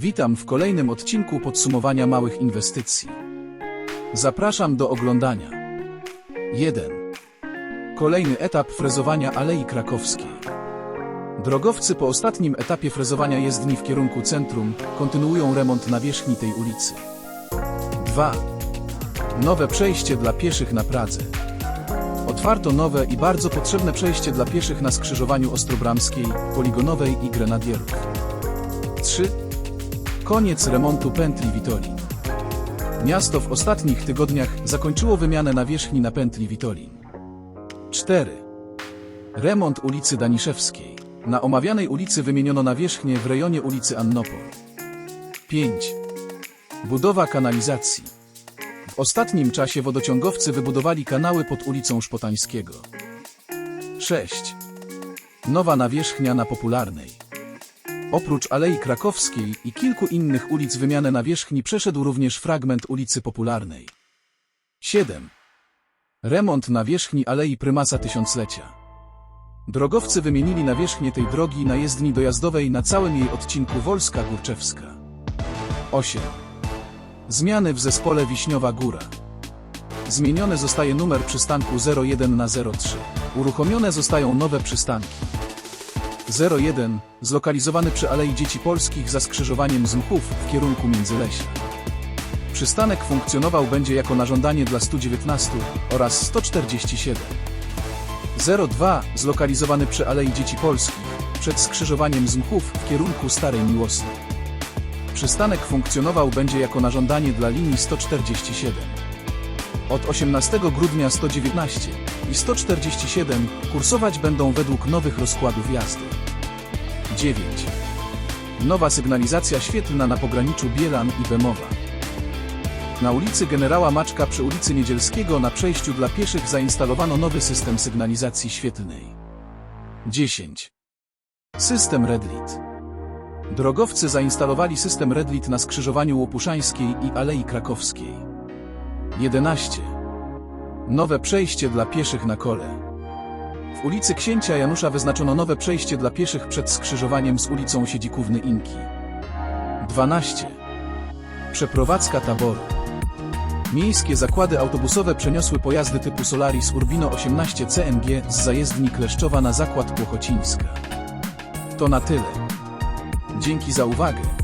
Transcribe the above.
Witam w kolejnym odcinku podsumowania małych inwestycji. Zapraszam do oglądania. 1. Kolejny etap frezowania Alei Krakowskiej. Drogowcy po ostatnim etapie frezowania jezdni w kierunku centrum kontynuują remont nawierzchni tej ulicy. 2. Nowe przejście dla pieszych na Pradze. Otwarto nowe i bardzo potrzebne przejście dla pieszych na skrzyżowaniu Ostrobramskiej, Poligonowej i Grenadierów. 3. Koniec remontu pętli Witolin. Miasto w ostatnich tygodniach zakończyło wymianę nawierzchni na pętli Witolin. 4. Remont ulicy Daniszewskiej. Na omawianej ulicy wymieniono nawierzchnię w rejonie ulicy Annopol. 5. Budowa kanalizacji. W ostatnim czasie wodociągowcy wybudowali kanały pod ulicą Szpotańskiego. 6. Nowa nawierzchnia na Popularnej. Oprócz Alei Krakowskiej i kilku innych ulic wymianę nawierzchni przeszedł również fragment ulicy Popularnej. 7. Remont nawierzchni Alei Prymasa Tysiąclecia. Drogowcy wymienili nawierzchnię tej drogi na jezdni dojazdowej na całym jej odcinku Wolska-Górczewska. 8. Zmiany w zespole Wiśniowa Góra. Zmienione zostaje numer przystanku 01 na 03. Uruchomione zostają nowe przystanki. 01, zlokalizowany przy Alei Dzieci Polskich za skrzyżowaniem z Mchów w kierunku Międzylesia. Przystanek funkcjonował będzie jako na żądanie dla 119 oraz 147. 02, zlokalizowany przy Alei Dzieci Polskich, przed skrzyżowaniem z Mchów w kierunku Starej Miłosnej. Przystanek funkcjonował będzie jako na żądanie dla linii 147. Od 18 grudnia 119 i 147 kursować będą według nowych rozkładów jazdy. 9. Nowa sygnalizacja świetlna na pograniczu Bielan i Bemowa. Na ulicy Generała Maczka przy ulicy Niedzielskiego na przejściu dla pieszych zainstalowano nowy system sygnalizacji świetlnej. 10. System Redlit. Drogowcy zainstalowali system Redlit na skrzyżowaniu Łopuszańskiej i Alei Krakowskiej. 11. Nowe przejście dla pieszych na kole. W ulicy Księcia Janusza wyznaczono nowe przejście dla pieszych przed skrzyżowaniem z ulicą Siedzikówny Inki. 12. Przeprowadzka taboru. Miejskie zakłady autobusowe przeniosły pojazdy typu Solaris Urbino 18 CNG z zajezdni Kleszczowa na zakład Płochocińska. To na tyle. Dzięki za uwagę.